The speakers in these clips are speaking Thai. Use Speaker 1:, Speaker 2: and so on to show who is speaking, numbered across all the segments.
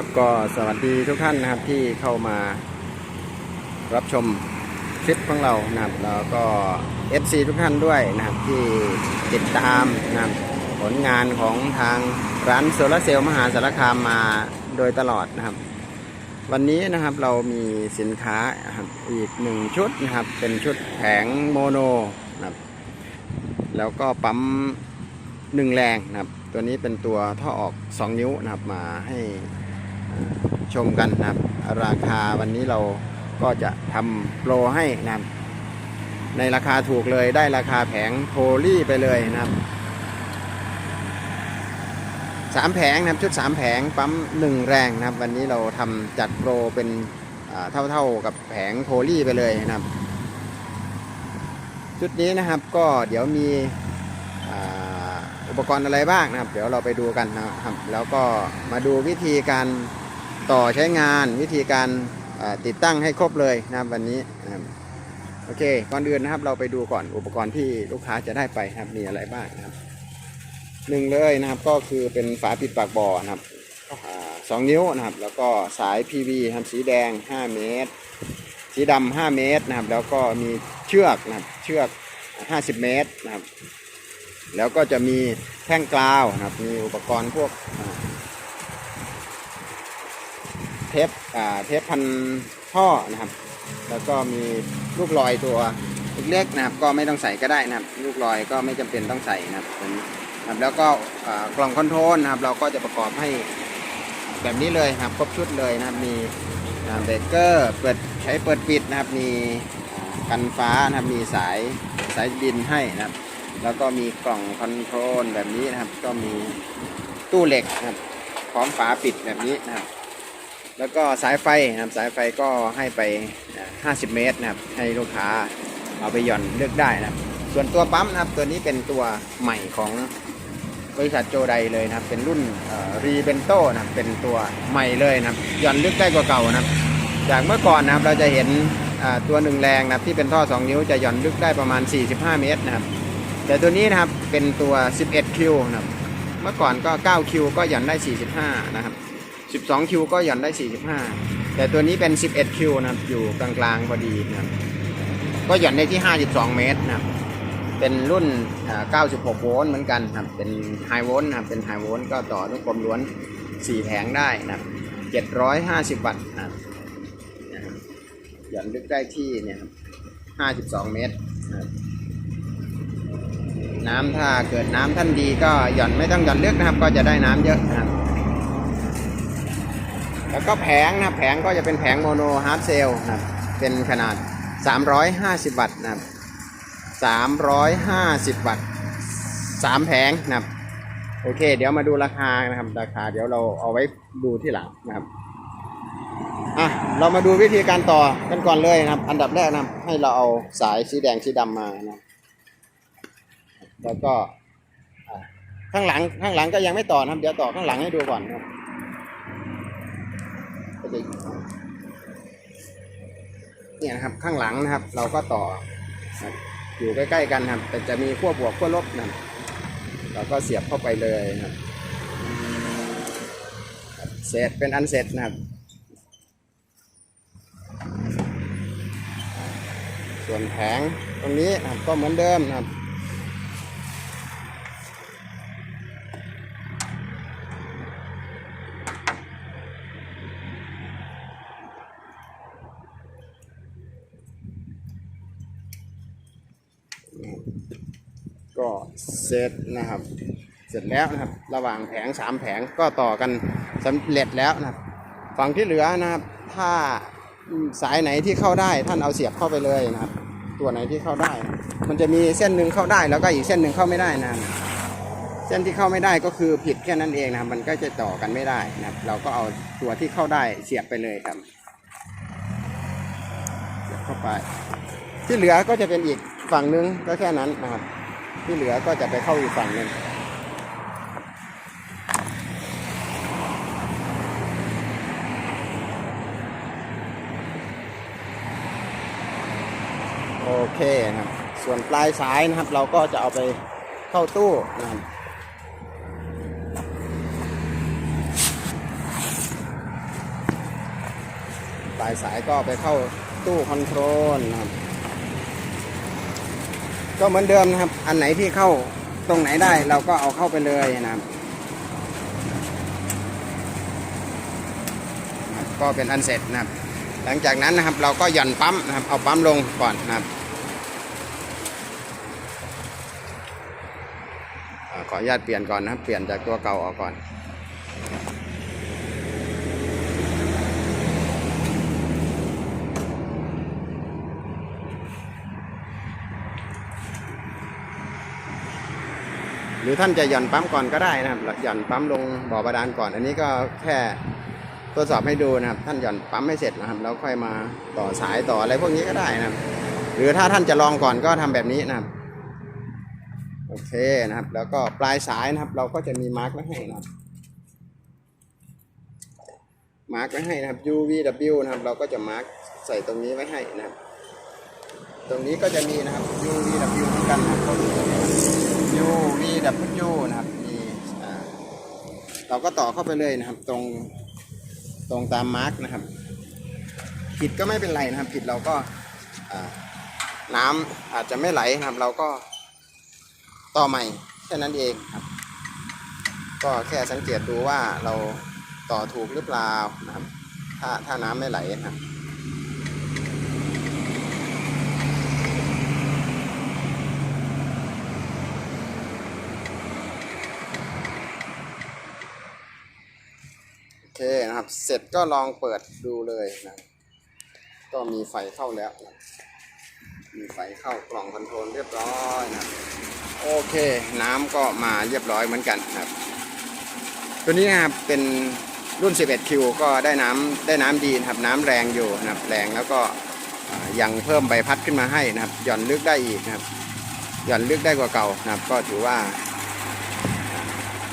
Speaker 1: ครับก็สวัสดีทุกท่านนะครับที่เข้ามารับชมคลิปของเรานะครับแล้วก็ FC ทุกท่านด้วยนะครับที่ติดตามนะครับผลงานของทางร้านโซลาร์เซลล์มหาสารคามมาโดยตลอดนะครับ วันนี้นะครับเรามีสินค้าครับอีกหนึ่งชุดนะครับ เป็นชุดแผงโมโนนะครับแล้วก็ปั๊มหนึ่งแรงนะครับ ตัวนี้เป็นตัวท่อออก 2 นิ้วนะครับมาให้ ชมกันนะครับ ราคาวันนี้เราก็จะทำโปรให้นะครับ ในราคาถูกเลยได้ราคาแผงโพลีไปเลยนะครับสามแผงนะครับชุดสามแผงปั๊มหนึ่งแรงนะครับ วันนี้เราทำจัดโปรเป็นเท่าๆกับแผงโพลีไปเลยนะครับ ชุดนี้นะครับก็เดี๋ยวมีอุปกรณ์อะไรบ้างนะครับ เดี๋ยวเราไปดูกันนะครับ แล้วก็มาดูวิธีการ ต่อใช้งานวิธีการติดตั้งให้ครบเลยนะวันนี้นะครับโอเคก่อนอื่นนะครับเราไปดูก่อนอุปกรณ์ที่ลูกค้าจะได้ไปนะครับมีอะไรบ้างนะครับหนึ่งเลยนะครับก็คือเป็นฝาปิดปากบ่อนะครับสองนิ้วนะครับ แล้วก็สาย PV ครับสีแดง 5 เมตร สีดำ5เมตรนะครับ แล้วก็มีเชือกนะครับเชือก 50 เมตรนะครับ แล้วก็จะมีแท่งกลาวนะครับ มีอุปกรณ์พวก เทปอ่าเทปพันท่อนะครับ แล้วก็มีลูกลอยตัวเล็กๆนะครับ ก็ไม่ต้องใส่ก็ได้นะครับ ลูกลอยก็ไม่จำเป็นต้องใส่นะครับนี้นะครับแล้วก็อ่ากล่องคอนโทรลนะครับ เราก็จะประกอบให้แบบนี้เลยนะครับ ครบชุดเลยนะครับ มีเบรกเกอร์เปิดใช้เปิดปิดนะครับ มีกันฟ้านะครับ มีสายสายบินให้นะครับ แล้วก็มีกล่องคอนโทรลแบบนี้นะครับ ก็มีตู้เหล็กนะครับ พร้อมฝาปิดแบบนี้นะครับ แล้วก็สายไฟนะครับสายไฟก็ให้ไปอ่า50 เมตรนะครับให้ลูกค้าเอาไปหย่อนเลือกได้นะครับ ส่วนตัวปั๊มนะครับตัวนี้เป็นตัวใหม่ของบริษัทโจไดเลยนะครับ เป็นรุ่นรีเบนโตนะครับเป็นตัวใหม่เลยนะครับหย่อนลึกได้กว่าเก่านะครับ จากเมื่อก่อนนะครับเราจะเห็นตัวหนึ่งแรงนะครับที่เป็นท่อ 2 นิ้วจะหย่อนลึกได้ประมาณ 45 เมตรนะครับ แต่ตัวนี้นะครับเป็นตัว 11คิวนะครับเมื่อก่อนก็ 9 คิวก็หย่อนได้ 45 นะครับ 12คิวก็หย่อนได้ 45 แต่ตัวนี้เป็น 11คิวนะครับ อยู่กลางๆพอดีนะครับก็หย่อนได้ที่ 52 เมตรนะครับ เป็นรุ่น 96 โวลต์เหมือนกันนะครับ เป็นไฮโวลต์นะครับ เป็นไฮโวลต์ก็ต่อด้วยกลมล้วน 4 แผงได้นะครับ 750 วัตต์นะครับนะครับหย่อนลึกได้ที่เนี่ยครับ 52 เมตรนะครับน้ำถ้าเกิดน้ำท่านดีก็หย่อนไม่ต้องหย่อนลึกนะครับ ก็จะได้น้ำเยอะนะครับ แล้วก็แผงนะแผงก็จะเป็นแผงโมโนฮาร์ดเซลนะเป็นขนาด 350 วัตต์นะครับ350 วัตต์3แผงนะครับโอเค เดี๋ยวมาดูราคานะครับ ราคาเดี๋ยวเราเอาไว้ดูที่หลังนะครับอะเรามาดูวิธีการต่อกันก่อนเลยนะครับ อันดับแรกนะให้เราเอาสายสีแดงสีดำมานะแล้วก็ข้างหลังข้างหลังก็ยังไม่ต่อนะครับ เดี๋ยวต่อข้างหลังให้ดูก่อนนะครับ จะเนี่ยนะครับข้างหลังนะครับ เราก็ต่ออยู่ใกล้ๆกันครับแต่จะมีขั้วบวกขั้วลบนะเราก็เสียบเข้าไปเลยนะครับเสร็จเป็นอันเสร็จนะครับ ส่วนแผงตรงนี้ก็เหมือนเดิมนะครับ ก็เสร็จนะครับ เสร็จแล้วนะครับ ระหว่างแผงสามแผงก็ต่อกันสำเร็จแล้วนะครับ ฝั่งที่เหลือนะครับ ถ้าสายไหนที่เข้าได้ท่านเอาเสียบเข้าไปเลยนะครับ ตัวไหนที่เข้าได้ มันจะมีเส้นหนึ่งเข้าได้แล้วก็อีกเส้นหนึ่งเข้าไม่ได้นะเส้นที่เข้าไม่ได้ก็คือผิดแค่นั้นเองนะครับ มันก็จะต่อกันไม่ได้นะครับ เราก็เอาตัวที่เข้าได้เสียบไปเลยครับ เสียบเข้าไป ที่เหลือก็จะเป็นอีก ฝั่งนึงก็แค่นั้นนะครับ ที่เหลือก็จะไปเข้าอีกฝั่งหนึ่งโอเคนะครับ ส่วนปลายสายนะครับ เราก็จะเอาไปเข้าตู้นะครับปลายสายก็ไปเข้าตู้คอนโทรลนะครับ ก็เหมือนเดิมนะครับ อันไหนที่เข้าตรงไหนได้เราก็เอาเข้าไปเลยนะครับก็เป็นอันเสร็จนะครับ หลังจากนั้นนะครับเราก็หย่อนปั๊มนะครับ เอาปั๊มลงก่อนนะครับขออนุญาตเปลี่ยนก่อนนะครับ เปลี่ยนจากตัวเก่าออกก่อน หรือท่านจะหย่อนปั๊มก่อนก็ได้นะครับหย่อนปั๊มลงบ่อบาดาลก่อน อันนี้ก็แค่ทดสอบให้ดูนะครับ ท่านหย่อนปั๊มให้เสร็จนะครับแล้วค่อยมาต่อสายต่ออะไรพวกนี้ก็ได้นะครับ หรือถ้าท่านจะลองก่อนก็ทำแบบนี้นะครับโอเคนะครับ แล้วก็ปลายสายนะครับ เราก็จะมีมาร์กไว้ให้นะครับมาร์กไว้ให้นะครับ UVW นะครับ เราก็จะมาร์กใส่ตรงนี้ไว้ให้นะครับ ตรงนี้ก็จะมีนะครับ UVW เหมือนกันนะครับ UVW นะครับมีอ่เราก็ต่อเข้าไปเลยนะครับ ตรงตรงตามมาร์กนะครับ ผิดก็ไม่เป็นไรนะครับ ผิดเราก็น้ำอาจจะไม่ไหลนะครับ เราก็ต่อใหม่แค่นั้นเองครับ ก็แค่สังเกตดูว่าเราต่อถูกหรือเปล่านะครับ ถ้าถ้าน้ำไม่ไหลนะครับ โอ เสร็จก็ลองเปิดดูเลยนะก็มีไฟเข้าแล้วนะมีไฟเข้ากล่องคอนโทรลเรียบร้อยนะโอเค น้ำก็มาเรียบร้อยเหมือนกันครับ ตัวนี้นะครับเป็นรุ่น 11Q ก็ได้น้ำได้น้ำดีนะครับ น้ำแรงอยู่นะครับแรงแล้วก็ยังเพิ่มใบพัดขึ้นมาให้นะครับ หย่อนลึกได้อีกนะครับ หย่อนลึกได้กว่าเก่านะครับ ก็ถือว่า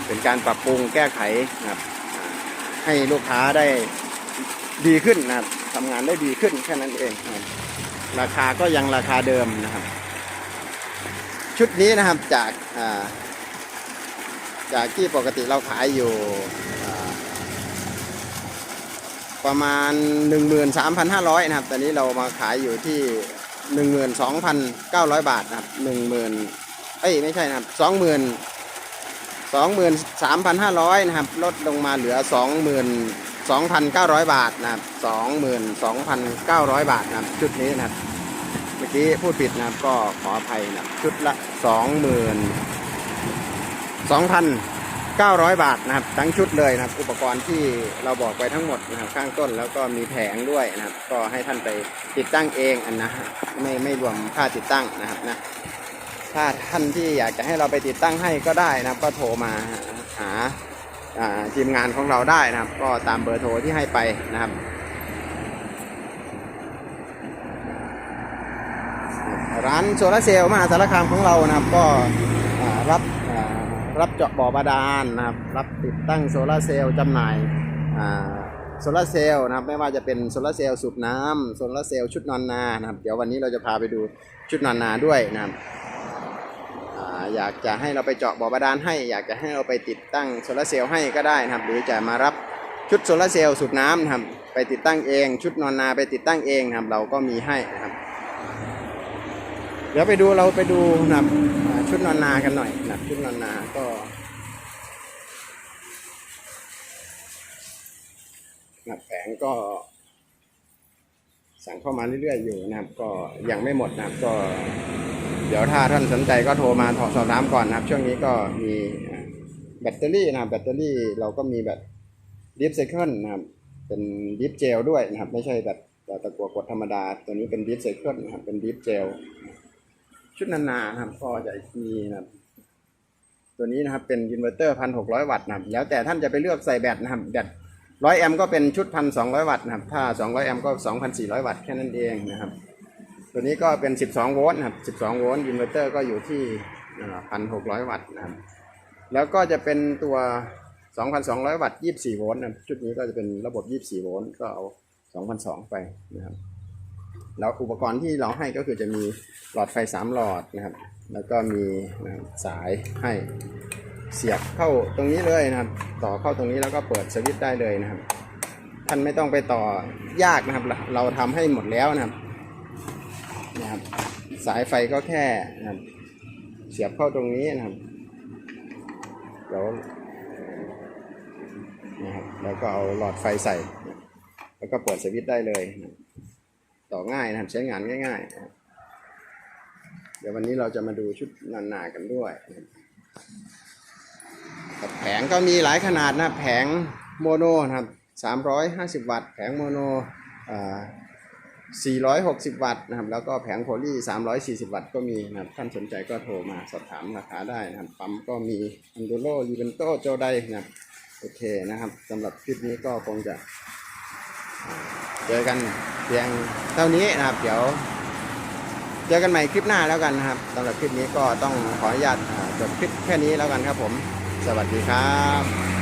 Speaker 1: เป็นการปรับปรุงแก้ไขนะครับ ให้ลูกค้าได้ดีขึ้นนะครับทำงานได้ดีขึ้นแค่นั้นเองนะครับราคาก็ยังราคาเดิมนะครับ ชุดนี้นะครับจากาจากที่ปกติเราขายอยู่ประมาณ 13,500 นะครับ ตอนนี้เรามาขายอยู่ที่ 12,900 บาทนะครับ 10,000เอ้ยไม่ใช่นะครับ20,000 23,500 นะครับ ลดลงมาเหลือ 22,900 บาทนะครับ 22,900 บาทนะครับ ชุดนี้นะครับ เมื่อกี้พูดผิดนะครับ ก็ขออภัยนะครับ ชุดละ 22,900 บาทนะครับ ทั้งชุดเลยนะครับ อุปกรณ์ที่เราบอกไปทั้งหมดนะครับ ข้างต้นแล้วก็มีแผงด้วยนะครับ ก็ให้ท่านไปติดตั้งเองอันนะ ไม่ไม่รวมค่าติดตั้งนะครับนะ ถ้าท่านที่อยากจะให้เราไปติดตั้งให้ก็ได้นะครับ ก็โทรมาหาทีมงานของเราได้นะครับ ก็ตามเบอร์โทรที่ให้ไปนะครับร้านโซลาร์เซลล์มหาสารคามของเรานะครับก็รับรับเจาะบ่อบาดาลนะครับ รับติดตั้งโซลาร์เซลล์จำหน่ายโซลาร์เซลล์นะครับไม่ว่าจะเป็นโซลาร์เซลล์สูบน้ำโซลาร์เซลล์ชุดนอนนานะครับ เดี๋ยววันนี้เราจะพาไปดูชุดนอนนาด้วยนะครับ อยากจะให้เราไปเจาะบ่อบาดาลให้ อยากจะให้เราไปติดตั้งโซลาร์เซลล์ให้ก็ได้นะครับ หรือจะมารับชุดโซลาร์เซลล์สูบน้ำนะครับไปติดตั้งเอง ชุดนอนนาไปติดตั้งเองนะครับเราก็มีให้นะครับ เดี๋ยวไปดูเราไปดูนะครับชุดนอนนากันหน่อยนะครับชุดนอนนาก็นะครับแผงก็สั่งเข้ามาเรื่อยๆอยู่นะครับ ก็ยังไม่หมดนะครับก็ เดี๋ยวถ้าท่านสนใจก็โทรมาสอบถามก่อนนะครับ ช่วงนี้ก็มีแบตเตอรี่นะแบตเตอรี่เราก็มีแบบดิฟไซเคิลนะครับ เป็นดิฟเจลด้วยนะครับ ไม่ใช่แบบตะกัวกดธรรมดา ตัวนี้เป็นดิฟไซเคิลนะครับ เป็นดิฟเจลชุดนานานะครับก็จะมีนะครับตัวนี้นะครับเป็นอินเวอร์เตอร์พันหกร้อยวัตต์นะครับแล้วแต่ท่านจะไปเลือกใส่แบตนะครับแบตร้อยแอมก็เป็นชุดพันสองร้อยวัตต์นะครับ ถ้าสองร้อยแอมก็สองพันสี่ร้อยวัตต์แค่นั้นเองนะครับ ตัวนี้ก็เป็น 12 โวลต์นะครับ12 โวลต์อินเวอร์เตอร์ก็อยู่ที่พันหกร้อยวัตต์นะครับ แล้วก็จะเป็นตัว 2,200 วัตต์ 24 โวลต์นะชุดนี้ก็จะเป็นระบบ 24 โวลต์ก็เอา 2,200 ไปนะครับ แล้วอุปกรณ์ที่เราให้ก็คือจะมีหลอดไฟ 3 หลอดนะครับ แล้วก็มีสายให้เสียบเข้าตรงนี้เลยนะครับ ต่อเข้าตรงนี้แล้วก็เปิดสวิตช์ได้เลยนะครับ ท่านไม่ต้องไปต่อยากนะครับ เราเราทำให้หมดแล้วนะครับ นะครับ สายไฟก็แค่นะครับเสียบเข้าตรงนี้นะครับเดี๋ยวนะครับแล้วก็เอาหลอดไฟใส่ แล้วก็เปิดสวิตช์ได้เลยนะต่อง่ายนะครับใช้งานง่ายๆนะเดี๋ยววันนี้เราจะมาดูชุดนานากันด้วยนะแผงก็มีหลายขนาดนะแผงโมโนนะครับ350 วัตต์ แผงโมโนอ่า 460 วัตต์นะครับ แล้วก็แผงโพลี340 วัตต์ก็มีนะครับ ท่านสนใจก็โทรมาสอบถามราคาได้นะครับ ปั๊มก็มีอันโดโลยูเวนโตโจไดนะครับโอเคนะครับสำหรับคลิปนี้ก็คงจะเจอกันเพียงเท่านี้นะครับ เดี๋ยว เจอกันใหม่คลิปหน้าแล้วกันนะครับสำหรับคลิปนี้ก็ต้องขออนุญาตจบคลิปแค่นี้แล้วกันครับผม สวัสดีครับ